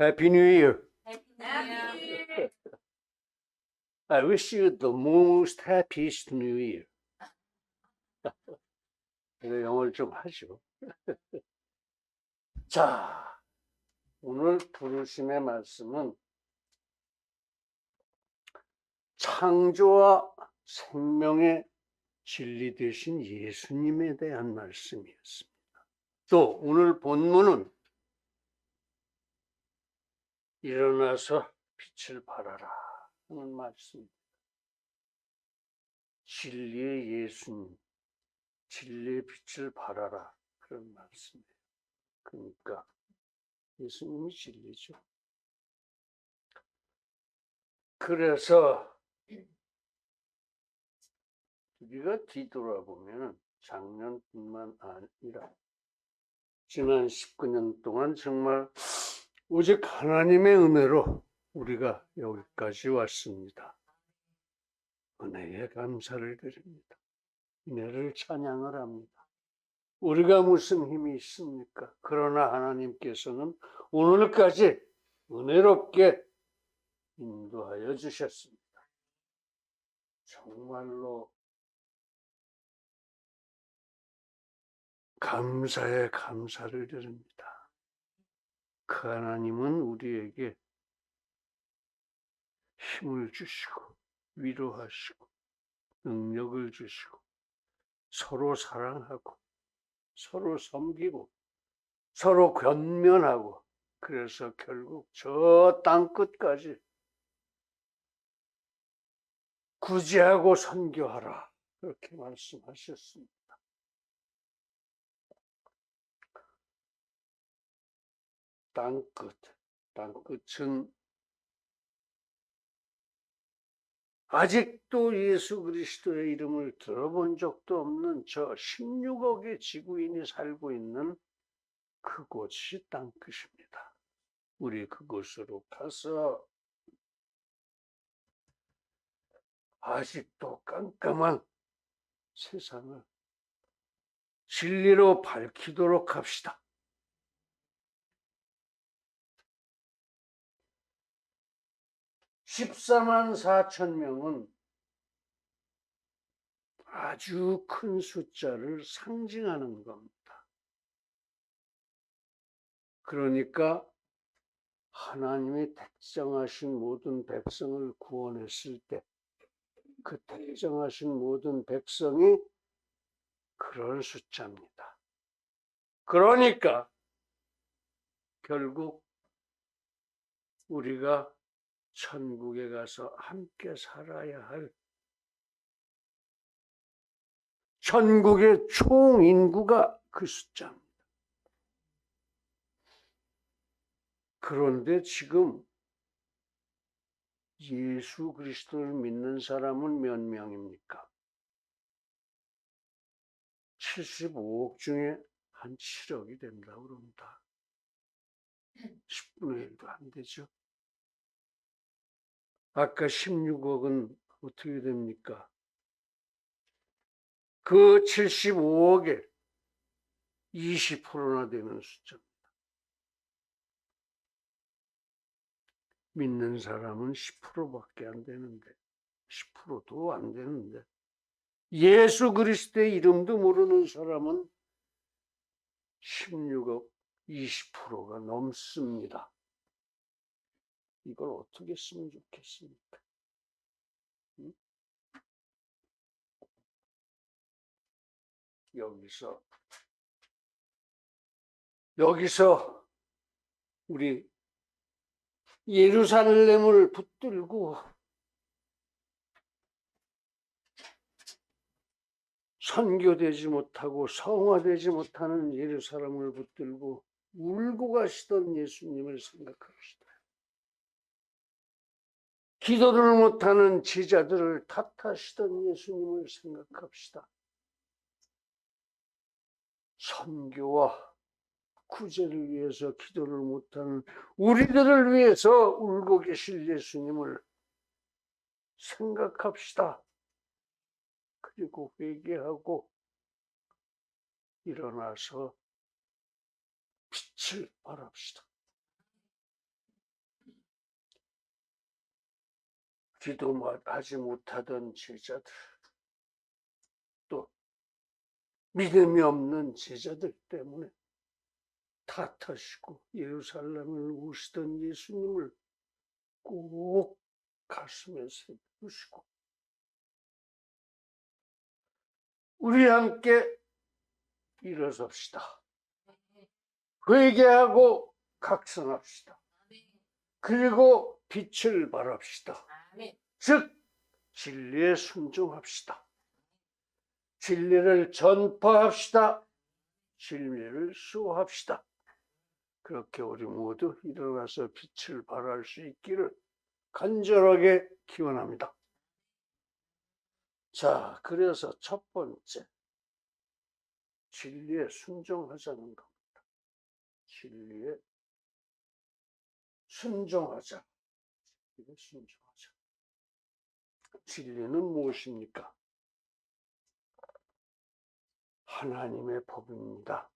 Happy New Year. Happy I wish you the most happiest New Year. 그래, 영어를 좀 하죠. 자, 오늘 부르심의 말씀은 창조와 생명의 진리 되신 예수님에 대한 말씀이었습니다. 또 오늘 본문은 일어나서 빛을 발하라 하는 말씀입니다. 진리의 예수님, 진리의 빛을 발하라 그런 말씀이에요. 그러니까 예수님이 진리죠. 그래서 우리가 뒤돌아보면 작년뿐만 아니라 지난 19년 동안 정말 오직 하나님의 은혜로 우리가 여기까지 왔습니다. 은혜에 감사를 드립니다. 은혜를 찬양을 합니다. 우리가 무슨 힘이 있습니까? 그러나 하나님께서는 오늘까지 은혜롭게 인도하여 주셨습니다. 정말로 감사에 감사를 드립니다. 그 하나님은 우리에게 힘을 주시고 위로하시고 능력을 주시고 서로 사랑하고 서로 섬기고 서로 견면하고 그래서 결국 저 땅 끝까지 구제하고 선교하라 그렇게 말씀하셨습니다. 땅끝, 땅끝은 아직도 예수 그리스도의 이름을 들어본 적도 없는 저 16억의 지구인이 살고 있는 그곳이 땅끝입니다. 우리 그곳으로 가서 아직도 깜깜한 세상을 진리로 밝히도록 합시다. 십사만 사천 명은 아주 큰 숫자를 상징하는 겁니다. 그러니까 하나님이 택정하신 모든 백성을 구원했을 때 그 택정하신 모든 백성이 그런 숫자입니다. 그러니까 결국 우리가 천국에 가서 함께 살아야 할 천국의 총 인구가 그 숫자입니다. 그런데 지금 예수 그리스도를 믿는 사람은 몇 명입니까? 75억 중에 한 7억이 된다 그럽니다. 10분의 1도 안 되죠. 아까 16억은 어떻게 됩니까? 그 75억에 20%나 되는 숫자입니다. 믿는 사람은 10%밖에 안 되는데, 10%도 안 되는데, 예수 그리스도의 이름도 모르는 사람은 16억 20%가 넘습니다. 이걸 어떻게 쓰면 좋겠습니까? 응? 여기서 여기서 우리 예루살렘을 붙들고 선교되지 못하고 성화되지 못하는 예루살렘을 붙들고 울고 가시던 예수님을 생각합시다. 기도를 못하는 제자들을 탓하시던 예수님을 생각합시다. 선교와 구제를 위해서 기도를 못하는 우리들을 위해서 울고 계실 예수님을 생각합시다. 그리고 회개하고 일어나서 빛을 발합시다. 기도하지 못하던 제자들, 또 믿음이 없는 제자들 때문에 탓하시고 예루살렘을 우시던 예수님을 꼭 가슴에 새기시고 우리 함께 일어섭시다. 회개하고 각성합시다. 그리고 빛을 발합시다. 즉 진리에 순종합시다. 진리를 전파합시다. 진리를 수호합시다. 그렇게 우리 모두 일어나서 빛을 발할 수 있기를 간절하게 기원합니다. 자, 그래서 첫 번째 진리에 순종하자는 겁니다. 진리에 순종하자. 진리에 순종하자. 진리는 무엇입니까? 하나님의 법입니다.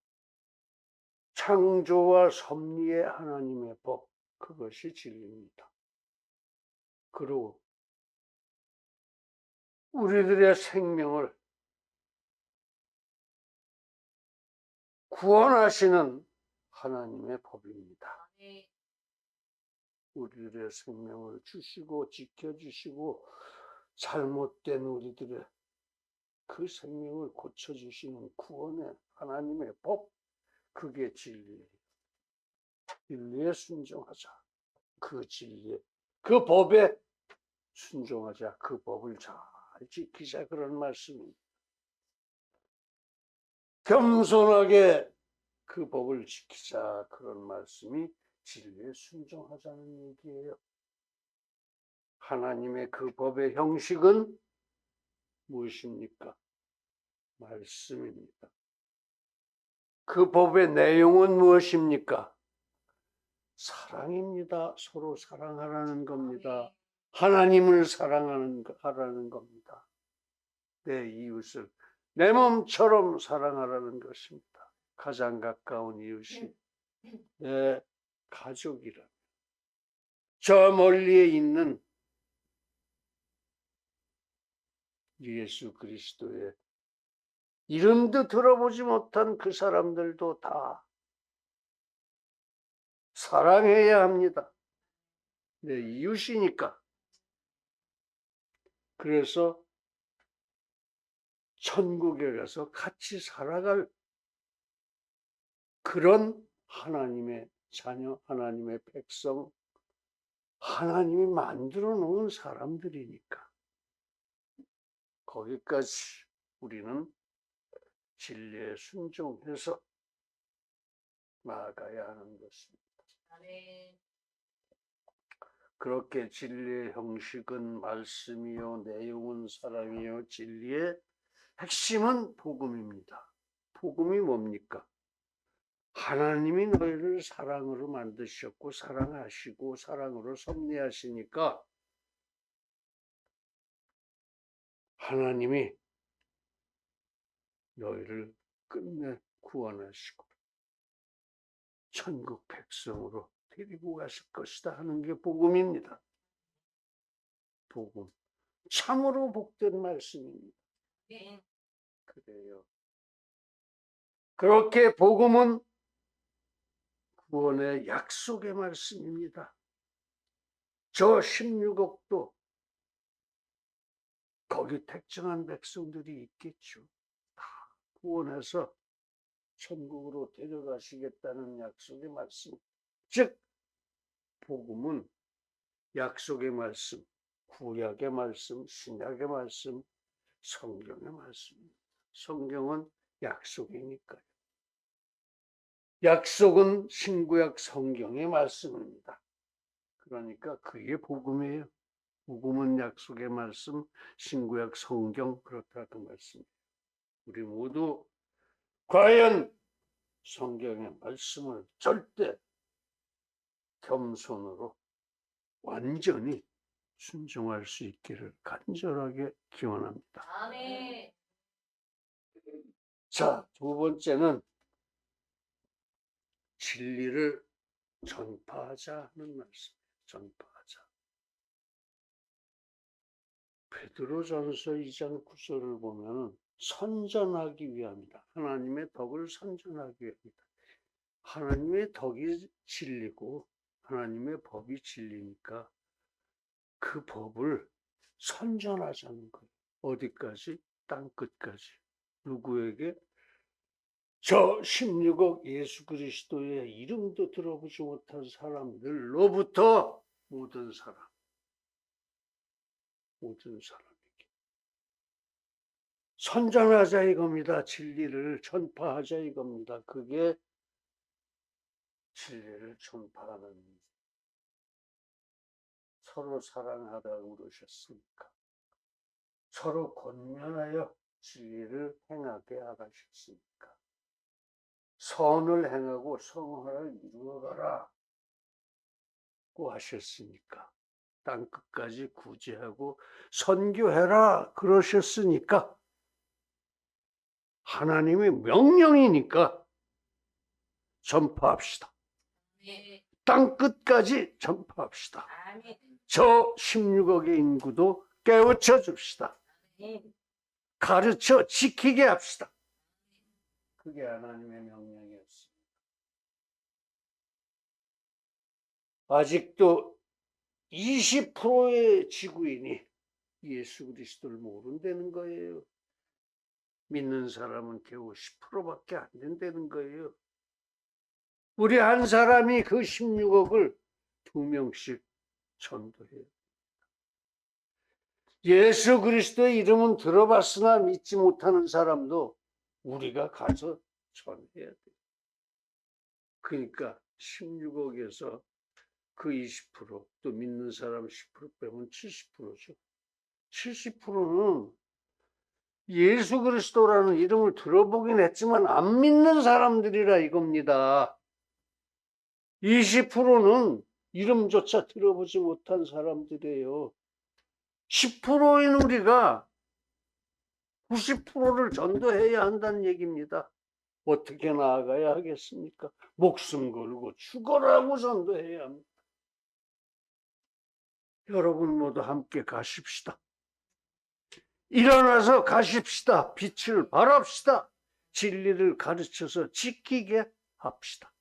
창조와 섭리의 하나님의 법, 그것이 진리입니다. 그리고 우리들의 생명을 구원하시는 하나님의 법입니다. 아멘. 우리들의 생명을 주시고 지켜주시고 잘못된 우리들의 그 생명을 고쳐주시는 구원의 하나님의 법, 그게 진리예요. 진리에 순종하자. 그 진리에, 그 법에 순종하자. 그 법을 잘 지키자. 그런 말씀입니다. 겸손하게 그 법을 지키자. 그런 말씀이 진리에 순종하자는 얘기예요. 하나님의 그 법의 형식은 무엇입니까? 말씀입니다. 그 법의 내용은 무엇입니까? 사랑입니다. 서로 사랑하라는 겁니다. 하나님을 사랑하는 거- 하라는 겁니다. 내 이웃을 내 몸처럼 사랑하라는 것입니다. 가장 가까운 이웃이 내 가족이라. 저 멀리에 있는 예수 그리스도의 이름도 들어보지 못한 그 사람들도 다 사랑해야 합니다. 내 이웃이니까. 그래서 천국에 가서 같이 살아갈 그런 하나님의 자녀, 하나님의 백성, 하나님이 만들어 놓은 사람들이니까. 거기까지 우리는 진리에 순종해서 나아가야 하는 것입니다. 아멘. 그렇게 진리의 형식은 말씀이요, 내용은 사랑이요, 진리의 핵심은 복음입니다. 복음이 뭡니까? 하나님이 너희를 사랑으로 만드셨고, 사랑하시고, 사랑으로 섭리하시니까, 하나님이 너희를 끝내 구원하시고, 천국 백성으로 데리고 가실 것이다 하는 게 복음입니다. 복음. 참으로 복된 말씀입니다. 아멘. 그래요. 그렇게 복음은 구원의 약속의 말씀입니다. 저 16억도 거기 택정한 백성들이 있겠죠. 다 구원해서 천국으로 데려가시겠다는 약속의 말씀. 즉, 복음은 약속의 말씀, 구약의 말씀, 신약의 말씀, 성경의 말씀입니다. 성경은 약속이니까요. 약속은 신구약 성경의 말씀입니다. 그러니까 그게 복음이에요. 복음은 약속의 말씀, 신구약 성경 그렇다 그 말씀이에요. 우리 모두 과연 성경의 말씀을 절대 겸손으로 완전히 순종할 수 있기를 간절하게 기원합니다. 아멘. 자, 두 번째는 진리를 전파하자 하는 말씀. 전파 베드로전서 2장 9절을 보면 선전하기 위함이다. 하나님의 덕을 선전하기 위함이다. 하나님의 덕이 진리고 하나님의 법이 진리니까 그 법을 선전하자는 거예요. 어디까지? 땅 끝까지. 누구에게? 저 16억 예수 그리스도의 이름도 들어보지 못한 사람들로부터 모든 사람, 모든 사람에게 선전하자 이겁니다. 진리를 전파하자 이겁니다. 그게 진리를 전파하는 서로 사랑하라고 그러셨으니까 서로 권면하여 진리를 행하게 하셨으니까 선을 행하고 성화를 이루어가라 고 하셨으니까 땅 끝까지 구제하고 선교해라 그러셨으니까 하나님의 명령이니까 전파합시다. 땅 끝까지 전파합시다. 저 16억의 인구도 깨우쳐 줍시다. 가르쳐 지키게 합시다. 그게 하나님의 명령이었습니다. 아직도 20%의 지구인이 예수 그리스도를 모른다는 거예요. 믿는 사람은 겨우 10%밖에 안 된다는 거예요. 우리 한 사람이 그 16억을 두 명씩 전도해요. 예수 그리스도의 이름은 들어봤으나 믿지 못하는 사람도 우리가 가서 전해야 돼. 그러니까 16억에서 그 20%, 또 믿는 사람 10% 빼면 70%죠. 70%는 예수 그리스도라는 이름을 들어보긴 했지만 안 믿는 사람들이라 이겁니다. 20%는 이름조차 들어보지 못한 사람들이에요. 10%인 우리가 90%를 전도해야 한다는 얘기입니다. 어떻게 나아가야 하겠습니까? 목숨 걸고 죽어라고 전도해야 합니다. 여러분 모두 함께 가십시다. 일어나서 가십시다. 빛을 발합시다. 진리를 가르쳐서 지키게 합시다.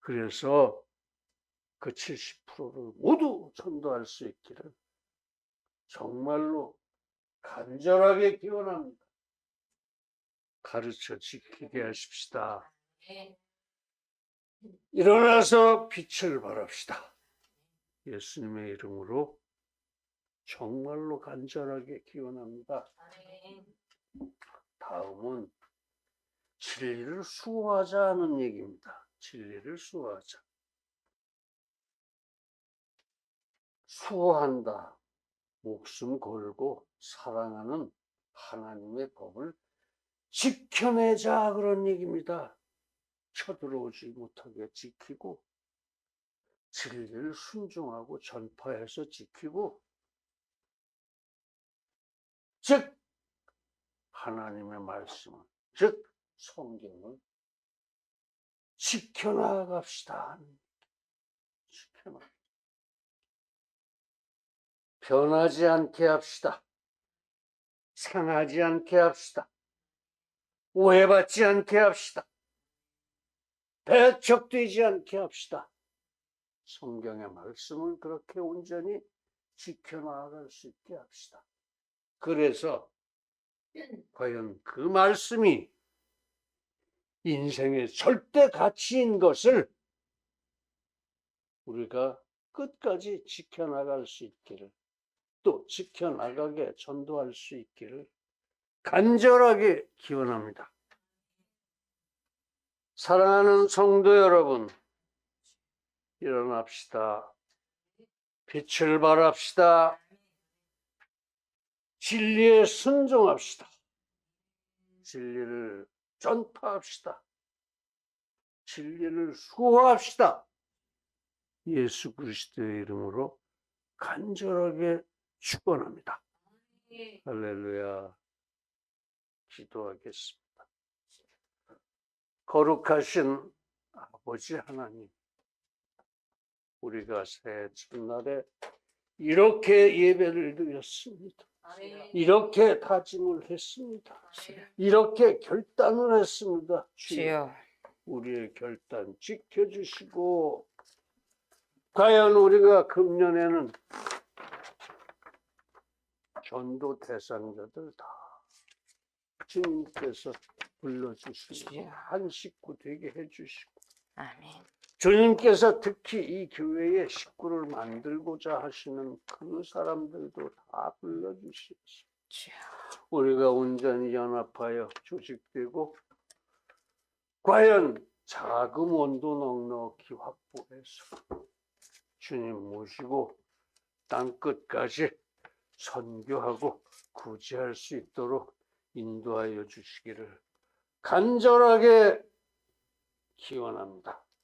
그래서 그 70%를 모두 전도할 수 있기를 정말로 간절하게 기원합니다. 가르쳐 지키게 하십시다. 아멘. 일어나서 빛을 발합시다. 예수님의 이름으로 정말로 간절하게 기원합니다. 다음은 진리를 수호하자는 얘기입니다. 진리를 수호하자. 수호한다. 목숨 걸고 사랑하는 하나님의 법을 지켜내자 그런 얘기입니다. 쳐들어오지 못하게 지키고 진리를 순종하고 전파해서 지키고 즉 하나님의 말씀을 즉 성경을 지켜나갑시다. 지켜나. 변하지 않게 합시다. 상하지 않게 합시다. 오해받지 않게 합시다. 배척되지 않게 합시다. 성경의 말씀을 그렇게 온전히 지켜나갈 수 있게 합시다. 그래서 과연 그 말씀이 인생의 절대 가치인 것을 우리가 끝까지 지켜나갈 수 있기를 또 지켜나가게 전도할 수 있기를 간절하게 기원합니다. 사랑하는 성도 여러분, 일어납시다. 빛을 발합시다. 진리에 순종합시다. 진리를 전파합시다. 진리를 수호합시다. 예수 그리스도의 이름으로 간절하게 축원합니다. 할렐루야. 기도하겠습니다. 거룩하신 아버지 하나님, 우리가 새해 첫날에 이렇게 예배를 드렸습니다. 이렇게 다짐을 했습니다. 이렇게 결단을 했습니다. 주여, 우리의 결단 지켜주시고 과연 우리가 금년에는 전도 대상자들 다 주님께서 불러주시고. 한 식구 되게 해주시고 아멘 주님께서 특히 이 교회의 식구를 만들고자 하시는 그 사람들도 다 불러주시옵소서. 우리가 온전히 연합하여 조직되고 과연 자금 원도 넉넉히 확보해서 주님 모시고 땅끝까지 선교하고 구제할 수 있도록 인도하여 주시기를 간절하게 기원합니다.